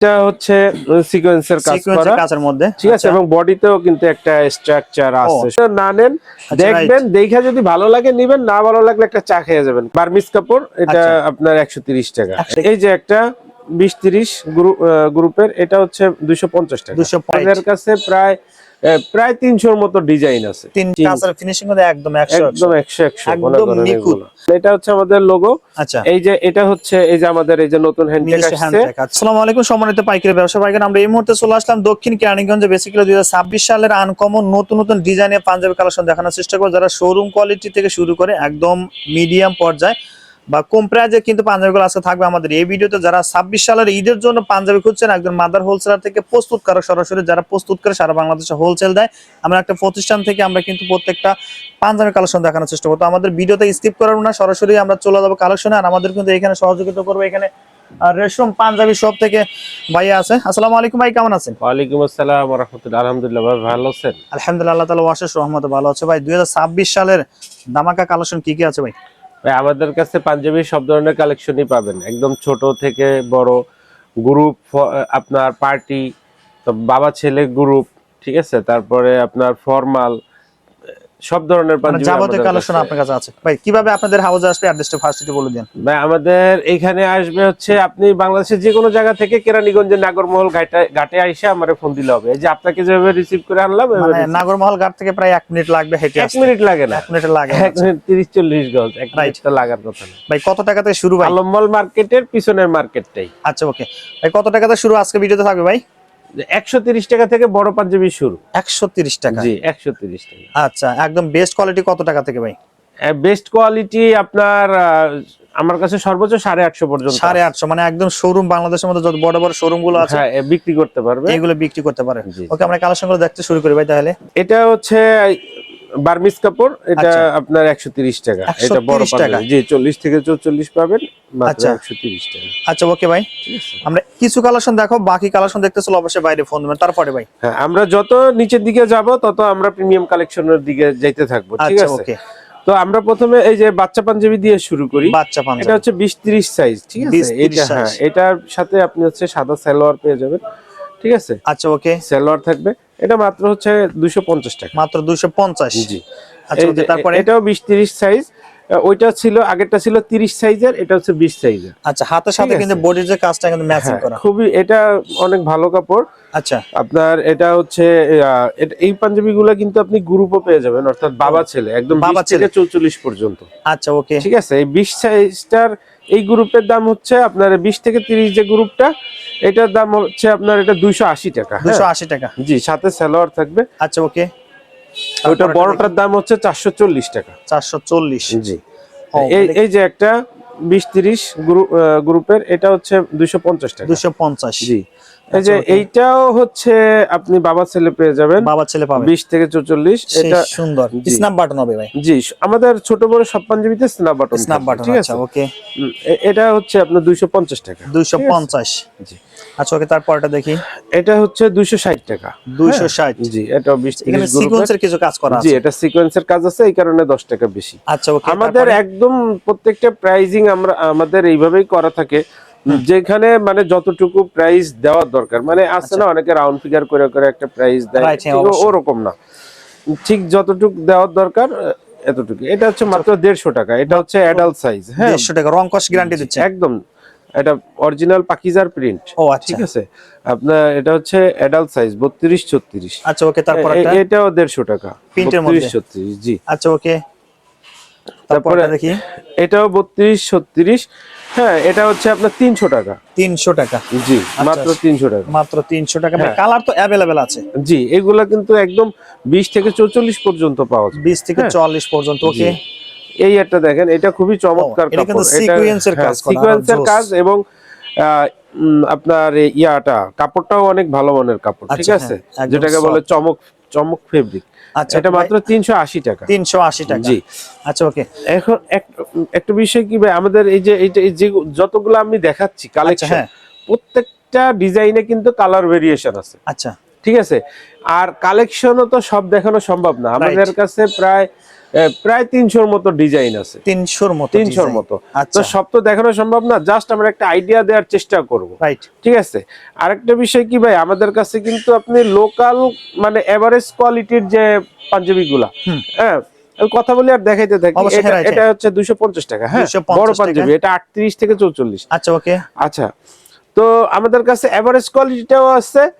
এটা হচ্ছে সিকোয়েন্সের কাজ করা। কাজের মধ্যে? ঠিক আছে আচ্ছা। এবং বডিতেও কিন্তু একটা স্ট্রাকচার আছে। না নেন আচ্ছা, দেখবেন দেখে যদি ভালো লাগে নেবেন না ভালো লাগলে একটা চা খেয়ে যাবেন। বার্মিস কাপড় এটা আচ্ছা। আপনার একশো তিরিশ টাকা। এই যে একটা বিশ তিরিশ গ্রুপের এটা হচ্ছে দুইশো পঞ্চাশ টাকা। 250 আমাদের কাছে প্রায় প্রায় তিনশোর মতো ডিজাইন আছে। ফিনিশিং একদম 100 একদম একশো একশো। এটা হচ্ছে আমাদের লোগো আচ্ছা। এই যে এটা হচ্ছে এই যে আমাদের এই যে নতুন নিজস্ব আসছে আসসালামু আলাইকুম সম্মানিত পাইকারি ব্যবসা পাইকার। আমরা এই মুহূর্তে চলে আসলাম দক্ষিণ কেরানীগঞ্জে। বেসিক্যালি দুই ছাব্বিশ সালের আনকমন নতুন নতুন ডিজাইনের পাঞ্জাবি কালেকশন দেখানোর চেষ্টা করব। যারা শোরুম কোয়ালিটি থেকে শুরু করে একদম মিডিয়াম পর্যায়ে বা কম প্রাইজে কিন্তু পাঞ্জাবিগুলো আজকে থাকবে আমাদের। এই ভিডিওতে যারা ছাব্বিশ সালের ঈদের জন্য পাঞ্জাবি খুঁজছেন একজন মাদার হোলসেলার থেকে প্রস্তুত করে সরাসরি যারা প্রস্তুত করে সারা বাংলাদেশে হোলসেল দেয় আমরা একটা প্রতিষ্ঠান থেকে আমরা কিন্তু প্রত্যেকটা পাঞ্জাবি কালেকশন দেখানোর চেষ্টা করব। আমাদের ভিডিওতে স্কিপ করাবো না সরাসরি আমরা চলে যাব কালেকশনে আর আমাদের কিন্তু এখানে সহযোগিতা করব এখানে আর রেশম পাঞ্জাবি সব থেকে ভাইয়া আছে। আসসালামু আলাইকুম ভাই কেমন আছেন? ওয়ালাইকুম আসসালাম রহমতুল্লাহ আলহামদুলিল্লাহ ভাই ভালো আছেন? আলহামদুলিল্লাহ আল্লাহ তালা ওয়াশেষ রহমত ভালো আছে। ভাই দুই হাজার ছাব্বিশ সালের দামাকা কালেকশন কি কি আছে ভাই? আমাদের কাছে পাঞ্জাবি সব ধরনের কালেকশনই পাবেন। একদম ছোট থেকে বড় গ্রুপ আপনার পার্টি বাবা ছেলে গ্রুপ ঠিক আছে? তারপরে আপনার ফর্মাল সব ধরনের মানে পাঞ্জাবি যাবতীয় কালেকশন আপনার কাছে আছে। ভাই কীভাবে আপনাদের হাউসে আসবে অ্যাড্রেসটা ফার্স্ট বলে দেন? ভাই আমাদের এখানে আসবে হচ্ছে আপনি বাংলাদেশের যে কোনো জায়গা থেকে কেরানীগঞ্জের নাগরমহল ঘাটে ঘাটে এসে আমার ফোন দিলে হবে। এই যে আপনাকে যেভাবে রিসিভ করে আনলাম মানে নাগরমহল ঘাট থেকে প্রায় এক মিনিট লাগবে হেঁটে এক মিনিট লাগে না। এক মিনিট লাগে এক মিনিট তিরিশ চল্লিশ গজ এক. মিনিটটা লাগার কথা না। ভাই কত টাকা থেকে শুরু ভাই? আলমমল মার্কেটের পিছনের মার্কেটটাই আচ্ছা ওকে ভাই কত টাকা থেকে শুরু আজকে ভিডিওতে থাকবে ভাই? একশো তিরিশ টাকা থেকে বড় পাঞ্জাবি শুরু। একশো তিরিশ টাকা জি একশো তিরিশ টাকা। আচ্ছা একদম বেস্ট কোয়ালিটি কত টাকা থেকে ভাই? বেস্ট কোয়ালিটি আপনার আমার কাছে সর্বোচ্চ সাড়ে আটশো পর্যন্ত সাড়ে আটশো মানে একদম শোরুম বাংলাদেশের মধ্যে যত বড় বড় শোরুমগুলো আছে হ্যাঁ বিক্রি করতে পারবে। এগুলো বিক্রি করতে পারে। ওকে আমরা কালেকশনগুলো দেখতে শুরু করি ভাই তাহলে। এটা হচ্ছে বার্মিস কাপড় এটা আচ্ছা। আপনার একশো তিরিশ টাকা। এটা বড় টাকা। জি চল্লিশ থেকে চল্লিশ পাবেন মাত্র আচ্ছা। একশো তিরিশ টাকা। আচ্ছা ওকে ভাই। আমরা কিছু কালেকশন দেখো বাকি কালেকশন দেখতে চলো অবশ্যই বাইরে ফোন দেবেন তারপরে ভাই। হ্যাঁ আমরা যত নিচের দিকে যাব তত আমরা প্রিমিয়াম কালেকশনের দিকে যাইতে থাকব ঠিক আচ্ছা আছে? ওকে তো আমরা প্রথমে এই যে বাচ্চা পাঞ্জাবি দিয়ে শুরু করি। বাচ্চা এটা পাঞ্জাবি হচ্ছে বিশ তিরিশ সাইজ ঠিক আছে? এটা হ্যাঁ এটার সাথে আপনি হচ্ছে সাদা সালোয়ার পেয়ে যাবেন। ঠিক আছে? আচ্ছা ওকে। সালোয়ার থাকবে। এটা মাত্র হচ্ছে দুশো পঞ্চাশ টাকা। মাত্র দুইশো পঞ্চাশ? জি। আচ্ছা তারপরে? এটাও বিশ তিরিশ সাইজ ওইটা ছিল আগেরটা ছিল তিরিশ সাইজের এটা হচ্ছে বিশ সাইজের আচ্ছা হাতের সাথে কিন্তু বডির যে কাজটা কিন্তু ম্যাচিং করা। খুবই এটা অনেক ভালো কাপড়। আচ্ছা। আপনার এটা হচ্ছে এই পাঞ্জাবি গুলো কিন্তু আপনি গ্রুপও পেয়ে যাবেন অর্থাৎ বাবা ছেলে একদম বাবা ছেলে ছেলে। চৌচল্লিশ পর্যন্ত। আচ্ছা ওকে। ঠিক আছে? এই বিশ সাইজটার এই গ্রুপের দাম হচ্ছে আপনার বিশ থেকে তিরিশ যে গ্রুপটা এটার দাম হচ্ছে আপনার এটা দুইশো আশি টাকা হ্যাঁ? দুশো আশি টাকা। জি সাথে স্যালোয়ার থাকবে। আচ্ছা ওকে। ওইটা বড়টার দাম হচ্ছে চারশো চল্লিশ টাকা। চারশো চল্লিশ। জি। এই এই যে একটা বিশ তিরিশ গ্রুপের এটা হচ্ছে দুইশো পঞ্চাশ টাকা। দুইশো পঞ্চাশ। জি। এই যে আচ্ছা, এইটাও হচ্ছে আপনি বাবা ছেলে পেয়ে যাবেন। বাবা ছেলে পাবে বিশ থেকে চৌচল্লিশ সেই এটা সুন্দর। স্ন্যাপ বাটন হবে ভাই। জি আমাদের ছোট বড় সব পাঞ্জাবিতে স্ন্যাপ বাটন স্ন্যাপ বাটন আচ্ছা ওকে এটা হচ্ছে আপনার দুইশো পঞ্চাশ টাকা। দুইশো ঠিক আছে? পঞ্চাশ জি। আচ্ছা ওকে তারপরটা দেখি। এটা হচ্ছে দুইশো ষাট টাকা। দুইশো ষাট। জি এটা বিশ এখানে সিকোয়েন্সের কিছু কাজ করা জি আছে। এটা সিকোয়েন্সের কাজ আছে এই কারণে দশ টাকা বেশি। আচ্ছা ওকে আমাদের একদম প্রত্যেকটা প্রাইজিং আমরা আমাদের এইভাবেই করা থাকে। যেখানে মানে যতটুকু প্রাইস দেওয়ার দরকার মানে আছে না অনেকে রাউন্ড ফিগার করে করে একটা প্রাইস দেয় হ্যাঁ। ওরকম না। ঠিক যতটুকু দেওয়ার দরকার এতটুকু এটা হচ্ছে মাত্র দেড়শো টাকা এটা হচ্ছে অ্যাডাল্ট সাইজ হ্যাঁ। দেড়শো টাকা রং কস গ্যারান্টি দিচ্ছে একদম। এটা অরিজিনাল পাকিজার প্রিন্ট ও আচ্ছা। ঠিক আছে? আপনার এটা হচ্ছে অ্যাডাল্ট সাইজ বত্রিশ ছত্রিশ। আচ্ছা ওকে তারপর একটা? এটাও দেড়শো টাকা প্রিন্টের মধ্যে? ছত্রিশ জি। আচ্ছা ওকে। তারপরে দেখি। এটাও বত্রিশ ছত্রিশ হ্যাঁ এটা হচ্ছে আপনার তিনশো টাকা। তিনশো টাকা। জি আচ্ছা, মাত্র আচ্ছা। তিনশো টাকা। মাত্র তিনশো টাকা। হ্যাঁ। কালার তো অ্যাভেলেবেল আছে। জি এগুলা কিন্তু একদম বিশ থেকে চৌচল্লিশ পর্যন্ত পাওয়া যায়। বিশ থেকে হ্যাঁ। চল্লিশ পর্যন্ত ওকে এই একটা দেখেন এটা খুবই চমৎকার এটা কিন্তু sequence কাজ সিকোয়েন্সের কাজ এবং আপনার ইয়াটা কাপড়টাও অনেক ভালো মানের কাপড় ঠিক আচ্ছা, আছে? হ্যাঁ, যেটাকে বলে চমক চমক ফেব্রিক আচ্ছা এটা মাত্র তিনশো আশি টাকা। তিনশো আশি টাকা। জি। আচ্ছা ওকে। এখন এক- একটা বিষয় কি ভাই আমাদের এই যে এই যে যতগুলো আমি দেখাচ্ছি কালেকশন হ্যাঁ। প্রত্যেকটা ডিজাইনে কিন্তু কালার ভেরিয়েশন আছে। আচ্ছা। ঠিক আছে? আর কালেকশনও তো সব দেখানো সম্ভব না। আমাদের কাছে প্রায় প্রায় তিনশোর মতো ডিজাইন আছে। তিনশোর মতো তিনশোর মতো। তো আচ্ছা সব তো দেখানো সম্ভব না জাস্ট আমরা একটা আইডিয়া দেওয়ার চেষ্টা করব। ঠিক আছে? আরেকটা বিষয় কি ভাই আমাদের কাছে কিন্তু আপনি লোকাল মানে এভারেজ কোয়ালিটির যে পাঞ্জাবিগুলা। হ্যাঁ কথা বলি আর দেখাইতে থাকি। এটা- হচ্ছে দুইশো পঞ্চাশ টাকা হ্যাঁ? বড়। পাঞ্জাবি এটা আটত্রিশ থেকে চৌচল্লিশ। আচ্ছা ওকে। আচ্ছা। তো আমাদের কাছে এভারেজ কোয়ালিটিটাও আছে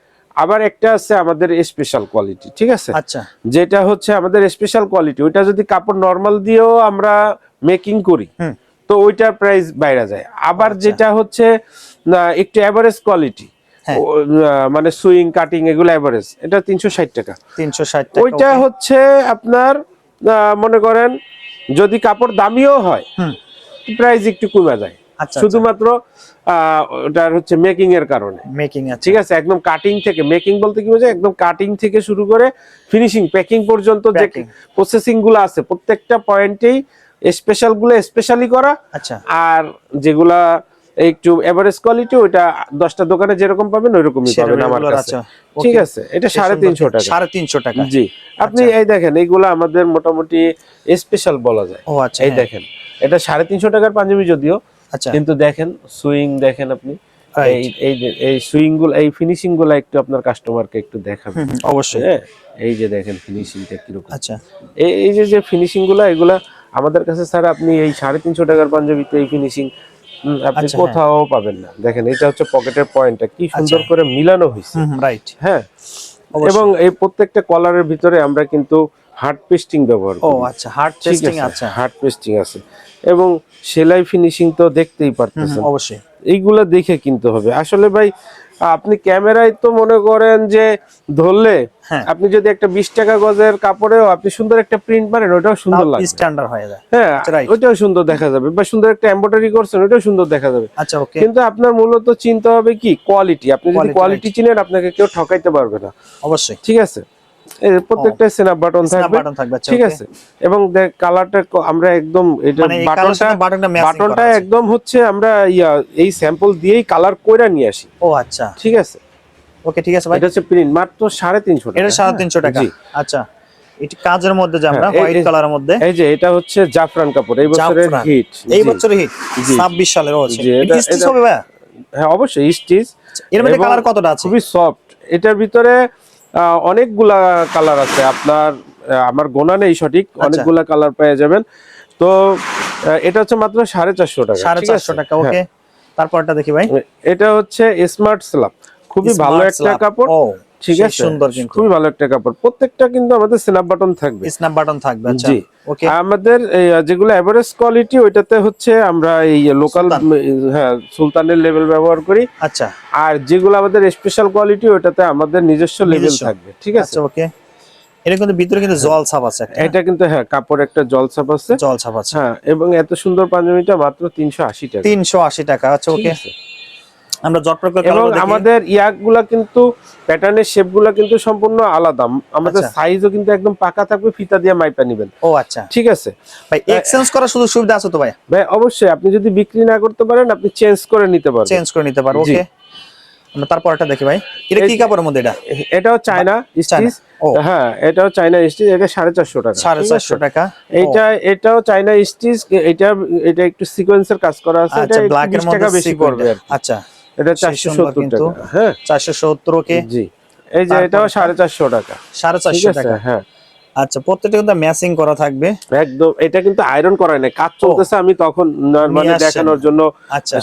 আবার একটা আছে আমাদের স্পেশাল কোয়ালিটি ঠিক আছে? আচ্ছা। যেটা হচ্ছে আমাদের স্পেশাল কোয়ালিটি ওইটা যদি কাপড় নর্মাল দিয়েও আমরা মেকিং করি তো ওইটার প্রাইস বাইরে যায়। আবার আচ্ছা। যেটা হচ্ছে না, একটু এভারেজ কোয়ালিটি। মানে সুইং কাটিং এগুলো এভারেজ এটা তিনশো ষাট টাকা। তিনশো ষাট টাকা ওইটা হচ্ছে আপনার মনে করেন যদি কাপড় দামিও হয়। প্রাইস একটু কমে যায়। শুধুমাত্র আহ, ওটার হচ্ছে মেকিং এর কারণে। মেকিং আছে ঠিক আছে একদম কাটিং থেকে মেকিং বলতে কি বোঝায়? একদম কাটিং থেকে শুরু করে ফিনিশিং প্যাকিং পর্যন্ত যে প্রসেসিংগুলো আছে প্রত্যেকটা পয়েন্টেই স্পেশালগুলো স্পেশালি করা। আচ্ছা। আর যেগুলা একটু এভারেজ কোয়ালিটি ওইটা দশটা দোকানে যেরকম পাবেন ওইরকমই পাবেন আমার কাছে। ঠিক আছে এটা সাড়ে তিনশো। টাকা। সাড়ে তিনশো টাকা। জি। আপনি আচ্ছা। এই দেখেন এইগুলা আমাদের মোটামুটি স্পেশাল বলা যায়। ও আচ্ছা এই হ্যাঁ। দেখেন এটা সাড়ে তিনশো টাকার পাঞ্জাবি যদিও আচ্ছা কিন্তু দেখেন সুইং দেখেন আপনি। এই এই এই সুইংগুলো এই ফিনিশিংগুলো একটু আপনার কাস্টমারকে একটু দেখাবেন। অবশ্যই। হ্যাঁ? এই যে দেখেন ফিনিশিংটা কীরকম। আচ্ছা। এই যে যে ফিনিশিংগুলো এগুলা আমাদের কাছে স্যার আপনি এই সাড়ে তিনশো টাকার পাঞ্জাবিতে এই ফিনিশিং আপনি আচ্ছা, কোথাও পাবেন না। দেখেন এটা হচ্ছে পকেটের পয়েন্টটা। কি সুন্দর আচ্ছা। করে মিলানো হয়েছে। রাইট হ্যাঁ? এবং এই প্রত্যেকটা কলারের ভিতরে আমরা কিন্তু হার্ড পেস্টিং ব্যবহার ও আচ্ছা হার্ড আছে আচ্ছা হার্ড পেস্টিং আছে। এবং সেলাই ফিনিশিং তো দেখতেই পারতেছেন। অবশ্যই। এইগুলা দেখে কিনতে হবে। আসলে ভাই আপনি ক্যামেরায় তো মনে করেন যে ধরলে হ্যাঁ। আপনি যদি একটা বিশ টাকা গজের কাপড়েও আপনি সুন্দর একটা প্রিন্ট মারেন ওটাও সুন্দর লাগবে। স্ট্যান্ডার্ড হয়ে যায়। হ্যাঁ. ওইটাও সুন্দর দেখা যাবে বা সুন্দর একটা এমব্রয়ডারি করছেন ওইটাও সুন্দর দেখা যাবে। আচ্ছা ওকে। কিন্তু আপনার মূলত চিন্তা হবে কি? কোয়ালিটি আপনি যদি কোয়ালিটি চিনেন আপনাকে কেউ ঠকাইতে পারবে না। অবশ্যই। ঠিক আছে? প্রত্যেকটা স্ন্যাপ বাটন থাকবে। আচ্ছা ঠিক আছে? এবং কালারটা আমরা একদম এটা মানে বাটনটা বাটনটা একদম হচ্ছে আমরা ইয়া এই স্যাম্পল দিয়েই কালার কইরা নিয়ে আসি। ও আচ্ছা। ঠিক আছে? ওকে ঠিক আছে ভাই। এটা হচ্ছে প্রিন্ট মাত্র টাকা। এটা সাড়ে তিনশো টাকা। আচ্ছা। এটি কাজের মধ্যে যে আমরা হ্যাঁ, হোয়াইট কালারের মধ্যে। এই যে এটা হচ্ছে জাফরান কাপড় এই বছরের হিট এই বছরের হিট সালের ও এটা- এটা স্টিচ হবে ভাইয়া হ্যাঁ অবশ্যই স্টিচ এর মধ্যে কালার কতটা আছে? খুবই সফট এটার ভিতরে অনেকগুলা কালার আছে। আপনার আমার গোনা নেই সঠিক আচ্ছা। অনেকগুলা কালার পেয়ে যাবেন। তো এটা হচ্ছে মাত্র সাড়ে চারশো টাকা। সাড়ে চারশো? টাকা হ্যাঁ। ওকে তারপরটা দেখি ভাই। এটা হচ্ছে স্মার্ট স্ল্যাব খুবই ভালো একটা কাপড়। ঠিক আছে? সুন্দর কিন্তু। খুবই ভালো একটা কাপড়। প্রত্যেকটা কিন্তু আমাদের স্ন্যাপ বাটন থাকবে। স্ন্যাপ বাটন থাকবে আচ্ছা। জি। ওকে আমাদের যেগুলো এভারেজ কোয়ালিটি ওইটাতে হচ্ছে আমরা এই লোকাল হ্যাঁ সুলতানের লেভেল ব্যবহার করি। আচ্ছা। আর যেগুলো আমাদের স্পেশাল কোয়ালিটি ওইটাতে আমাদের নিজস্ব লেভেল থাকবে। ঠিক আছে? আচ্ছা ওকে এটা কিন্তু ভিতরে কিন্তু জল ছাপ আছে এটা কিন্তু হ্যাঁ কাপড় একটা জলছাপ আছে। জল ছাপ আছে। হ্যাঁ এবং এত সুন্দর পাঞ্জাবিটা মাত্র তিনশো আশি টাকা। তিনশো আশি টাকা আচ্ছা ওকে? আমরা জটপট করে এবং আমাদের ইয়াকগুলা কিন্তু প্যাটার্নের শেপগুলা কিন্তু সম্পূর্ণ আলাদা। আমাদের আচ্ছা। সাইজও কিন্তু একদম পাকা থাকবে ফিতা দিয়ে মাইপা নিবেন। ও আচ্ছা। ঠিক আছে? ভাই এক্সচেঞ্জ করার শুধু সুবিধা আছে তো ভাই? ভাই অবশ্যই। আপনি যদি বিক্রি না করতে পারেন আপনি চেঞ্জ করে নিতে পারবেন। চেঞ্জ করে নিতে পারব জি। ওকে আমরা তারপরটা দেখি ভাই। এটা কি কাপড়ের মধ্যে এটা? এটাও চায়না। স্টিচ। হ্যাঁ এটাও চায়না স্টিচ এটা সাড়ে চারশো টাকা। সাড়ে ঠিক চারশো আছে? টাকা। এইটা এটাও চায়না স্টিচ এটা এটা একটু সিকোয়েন্সের কাজ করা আছে এটা আচ্ছা এর 20 টাকা বেশি পড়বে। আচ্ছা। এটা সেই চারশো সুন্দর সত্তর কিন্তু। টাকা। হ্যাঁ। চারশো সত্তর ওকে। জি। এই যে এটাও তারপরটা? সাড়ে চারশো টাকা। সাড়ে ঠিক চারশো আছে? টাকা। হ্যাঁ। আচ্ছা প্রত্যেকটা কিন্তু ম্যাচিং করা থাকবে। একদম এটা কিন্তু আয়রন করা নাই। কাজ চলতেছে আমি তখন নর্মালি দেখানোর জন্য আচ্ছা।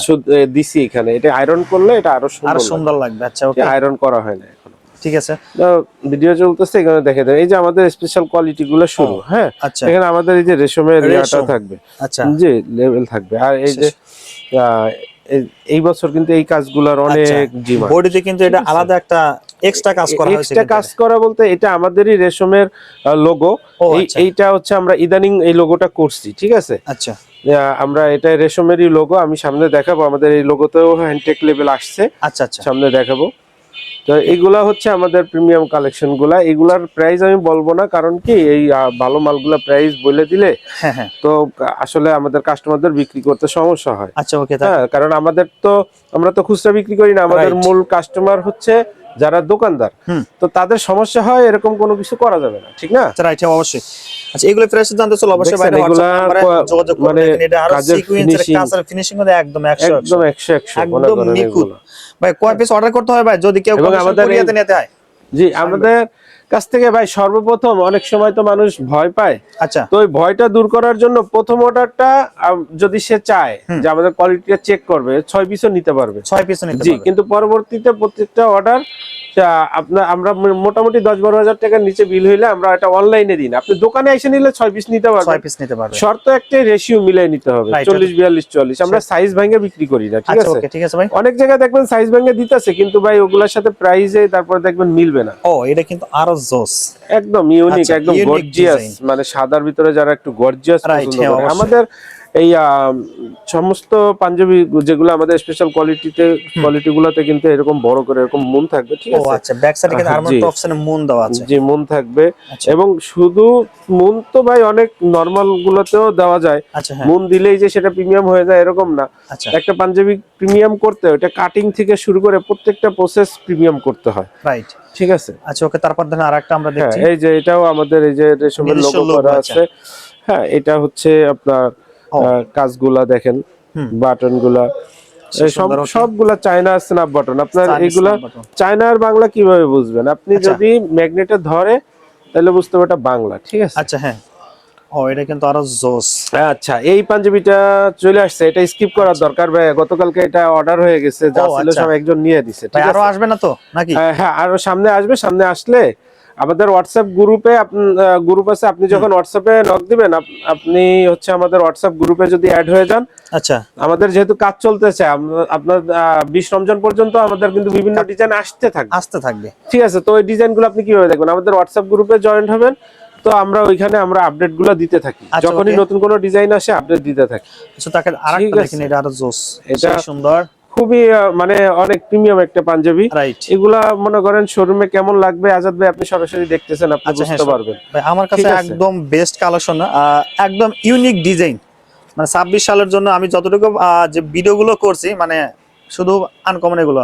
দিছি এখানে। এটা আয়রন করলে এটা আরও আরও সুন্দর লাগবে। আচ্ছা ওকে। আয়রন করা হয় না এখনও। ঠিক আছে। ভিডিও চলতেছে এখানে দেখে দেন। এই যে আমাদের স্পেশাল কোয়ালিটি গুলো শুরু হ্যাঁ? আচ্ছা। এখানে আমাদের এই যে রেশমের রেশম। থাকবে। আচ্ছা। জি লেভেল থাকবে। আর এই যে এই- বছর কিন্তু এই কাজগুলোর আচ্ছা। অনেক বোর্ডে বডিতে কিন্তু এটা আলাদা একটা এক্সট্রা কাজ করা হয়েছে এক্সট্রা কাজ করা বলতে এটা আমাদেরই রেশমের লোগো এই আচ্ছা। এইটা হচ্ছে আমরা ইদানিং এই লোগোটা করছি ঠিক আছে? আচ্ছা। আমরা এটা রেশমেরই লোগো আমি সামনে দেখাবো আমাদের এই লোগোতেও হ্যান্ডটেক লেভেল আসছে। আচ্ছা আচ্ছা। সামনে দেখাবো। তো এগুলা হচ্ছে আমাদের প্রিমিয়াম কালেকশনগুলা। এগুলার প্রাইস আমি বলব না কারণ কি এই ভালো মালগুলা প্রাইস বলে দিলে হ্যাঁ হ্যাঁ। তো আসলে আমাদের কাস্টমারদের বিক্রি করতে সমস্যা হয়। আচ্ছা ওকে হ্যাঁ কারণ আমাদের তো আমরা তো খুচরা বিক্রি করি না আমাদের মূল কাস্টমার হচ্ছে যারা দোকানদার তো তাদের সমস্যা হয় এরকম কোনো কিছু করা যাবে না ঠিক না? আচ্ছা রাইট অবশ্যই। আচ্ছা এগুলো ফ্রেশ জানতে চলো অবশ্যই বাইরে যোগাযোগ মানে এটা আরও সিকোয়েন্সের কাজের ফিনিশিং একদম 100 একদম একদম নিখুঁত। ভাই কয় পিস অর্ডার করতে হয় ভাই? যদি কেউ কুরিয়াতে নিতে হয়। জি আমাদের কাছ থেকে ভাই সর্বপ্রথম অনেক সময় তো মানুষ ভয় পায়। আচ্ছা। তো ওই ভয়টা দূর করার জন্য প্রথম অর্ডারটা যদি সে চায় যে আমাদের কোয়ালিটিটা চেক করবে ছয় পিসও নিতে পারবে। ছয় পিস নিতে জি পারবে। কিন্তু পরবর্তীতে প্রত্যেকটা অর্ডার আপনার আমরা মোটামুটি দশ বারো হাজার টাকার নিচে বিল হইলে আমরা এটা অনলাইনে দিন আপনি দোকানে এসে নিলে ছয় পিস নিতে ছয় পিস নিতে পারবে। শর্ত একটাই রেশিও মিলাই নিতে হবে। চল্লিশ বিয়াল্লিশ চল্লিশ। আমরা সাইজ ভাঙে বিক্রি করি না ঠিক আচ্ছা আছে? ঠিক আছে ভাই। অনেক জায়গায় দেখবেন সাইজ ভাঙে দিতেছে কিন্তু ভাই ওগুলোর সাথে প্রাইজে তারপরে দেখবেন মিলবে না। ও এটা কিন্তু আরও জোস। একদম ইউনিক আচ্ছা, একদম গর্জিয়াস মানে সাদার ভিতরে যারা একটু গর্জিয়াস পছন্দ হ্যাঁ, করে। আমাদের এই সমস্ত পাঞ্জাবি যেগুলো আমাদের স্পেশাল কোয়ালিটিতে কোয়ালিটি গুলোতে কিন্তু এরকম বড় করে এরকম মুন থাকবে ঠিক আছে? আচ্ছা ব্যাক সাইডে কিন্তু আর্মার জি। অপশনে মুন দেওয়া আছে। যে মুন থাকবে। আচ্ছা। এবং শুধু মুন তো ভাই অনেক নর্মাল গুলোতেও দেওয়া যায়। আচ্ছা হ্যাঁ। মুন দিলেই যে সেটা প্রিমিয়াম হয়ে যায় এরকম না। আচ্ছা। একটা পাঞ্জাবি প্রিমিয়াম করতে ওটা কাটিং থেকে শুরু করে প্রত্যেকটা প্রসেস প্রিমিয়াম করতে হয়। রাইট ঠিক আছে? আচ্ছা ওকে তারপর দেখেন আরেকটা আমরা হ্যাঁ দেখছি। এই যে এটাও আমাদের এই যে রেশমের লোগো করা আছে। হ্যাঁ এটা হচ্ছে আপনার কাজগুলা দেখেন। বাটনগুলা সব সবগুলা চায়না স্ন্যাপ বাটন। আপনার এগুলা button। চায়নার বাংলা কীভাবে বুঝবেন? আপনি আচ্ছা। যদি ম্যাগনেটে ধরে তাহলে বুঝতে এটা বাংলা ঠিক আছে? আচ্ছা হ্যাঁ। ও এটা কিন্তু আরও জোস। আচ্ছা এই পাঞ্জাবিটা চলে আসছে এটা স্কিপ করার দরকার ভাই গতকালকে এটা অর্ডার হয়ে গেছে যা ছিল আচ্ছা। সব একজন নিয়ে দিছে ভাই ঠিক আরও আসবে না তো নাকি? হ্যাঁ, হ্যাঁ আরও সামনে আসবে সামনে আসলে আমাদের হোয়াটসঅ্যাপ গ্রুপে গ্রুপ আছে। আপনি যখন হোয়াটসঅ্যাপে নক দিবেন আপনি হচ্ছে আমাদের হোয়াটসঅ্যাপ গ্রুপে যদি অ্যাড হয়ে যান আচ্ছা। আমাদের যেহেতু কাজ চলতেছে আপনার বিশ রমজান পর্যন্ত আমাদের কিন্তু বিভিন্ন ডিজাইন আসতে থাকবে। আসতে থাকবে। ঠিক আছে তো ওই ডিজাইনগুলো আপনি কীভাবে দেখবেন? আমাদের হোয়াটসঅ্যাপ গ্রুপে জয়েন্ট হবেন তো আমরা ওইখানে আমরা আপডেটগুলো দিতে থাকি। আচ্ছা, যখনই নতুন কোনো ডিজাইন আসে আপডেট দিতে থাকি। আচ্ছা তাকে আরেকটা দেখেন এটা আরও জোস এটা সুন্দর। খুবই মানে অনেক প্রিমিয়াম একটা পাঞ্জাবি। এগুলা মনে করেন শোরুমে কেমন লাগবে? আজাদ ভাই আপনি সরাসরি দেখতেছেন আপনি আচ্ছা, হ্যাঁ, বুঝতে পারবেন। ভাই আমার কাছে একদম বেস্ট কালেকশন একদম ইউনিক ডিজাইন মানে ছাব্বিশ সালের জন্য আমি যতটুকু যে ভিডিওগুলো করছি মানে শুধু আনকমন এগুলো।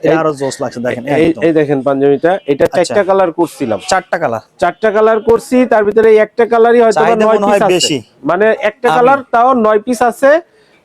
এটা এই- আরও জোস লাগছে দেখেন এই দেখেন পাঞ্জাবিটা এটা। চারটা কালার করছিলাম। চারটা কালার চারটা কালার করছি তার ভিতরে এই একটা কালারই হয়তো বা চাহিদা নয় বেশি। মানে একটা কালার তাও নয় পিস আছে।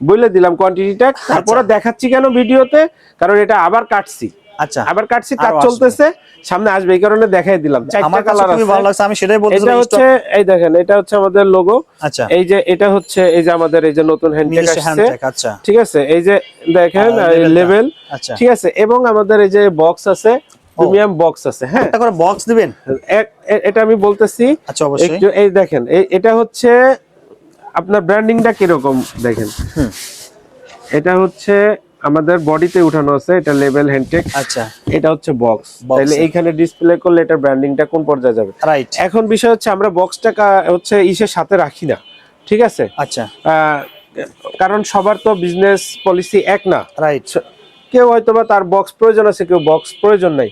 বলে দিলাম কোয়ান্টিটিটা তারপরে আচ্ছা। দেখাচ্ছি কেন ভিডিওতে কারণ এটা আবার কাটছি। আচ্ছা। আবার কাটছি কাজ চলতেছে সামনে আসবে এই কারণে দেখাই দিলাম। আমার কালার আছে। ভালো লাগছে আমি সেটাই এটা হচ্ছে এই দেখেন এটা হচ্ছে আমাদের লোগো আচ্ছা। এই যে এটা হচ্ছে এই যে আমাদের এই যে নতুন হ্যান্ডটেক আসছে। আচ্ছা। ঠিক আছে? এই যে দেখেন। লেভেল আচ্ছা। ঠিক আছে? এবং আমাদের এই যে বক্স আছে প্রিমিয়াম বক্স আছে হ্যাঁ? একটা করে বক্স দিবেন? এটা আমি বলতেছি। আচ্ছা অবশ্যই। এই দেখেন এটা হচ্ছে আপনার ব্র্যান্ডিংটা কীরকম দেখেন। এটা হচ্ছে আমাদের বডিতে উঠানো আছে এটা লেভেল হ্যান্ডটেক আচ্ছা। এটা হচ্ছে বক্স তাহলে। এইখানে ডিসপ্লে করলে এটা ব্র্যান্ডিংটা কোন পর্যায়ে যাবে? রাইট এখন বিষয় হচ্ছে আমরা বক্সটা হচ্ছে ইসের সাথে রাখি না ঠিক আছে? আচ্ছা। কারণ সবার তো বিজনেস পলিসি এক না। রাইট কেউ হয়তো বা তার বক্স প্রয়োজন আছে কেউ বক্স প্রয়োজন নাই।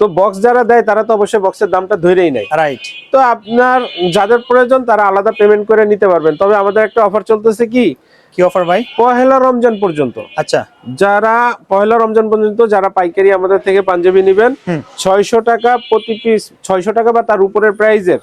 তো বক্স যারা দেয় তারা তো অবশ্যই বক্সের দামটা ধরেই নেয়। রাইট তো আপনার যাদের প্রয়োজন তারা আলাদা পেমেন্ট করে নিতে পারবেন। তবে আমাদের একটা অফার চলতেছে কি? কি অফার ভাই? পহেলা রমজান পর্যন্ত। আচ্ছা। যারা পহেলা রমজান পর্যন্ত যারা পাইকারি আমাদের থেকে পাঞ্জাবি নেবেন ছয়শো টাকা প্রতি পিস ছয়শো টাকা বা তার উপরের প্রাইজের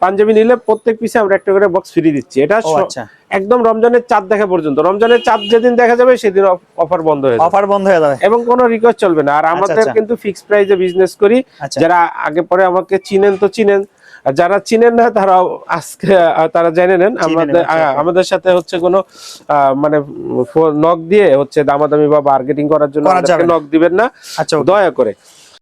পাঞ্জাবি নিলে প্রত্যেক পিসে আমরা একটা করে বক্স ফ্রি দিচ্ছি। এটা আচ্ছা। একদম রমজানের চাঁদ দেখা পর্যন্ত। রমজানের চাঁদ যেদিন দেখা যাবে সেদিন অফার বন্ধ হয়ে যাবে। অফার বন্ধ হয়ে যাবে। এবং কোনো রিকোয়েস্ট চলবে না। আর আমাদের আচ্ছা। কিন্তু ফিক্সড প্রাইসে বিজনেস করি। আচ্ছা। যারা আগে পরে আমাকে চিনেন তো চিনেন। আর যারা চিনেন না তারা আজকে তারা জেনে নেন। আমাদের আচ্ছা। আমাদের সাথে হচ্ছে কোনো আহ, মানে নক দিয়ে হচ্ছে দামাদামি বা বার্গেটিং করার জন্য নক দিবেন না। আচ্ছা দয়া করে।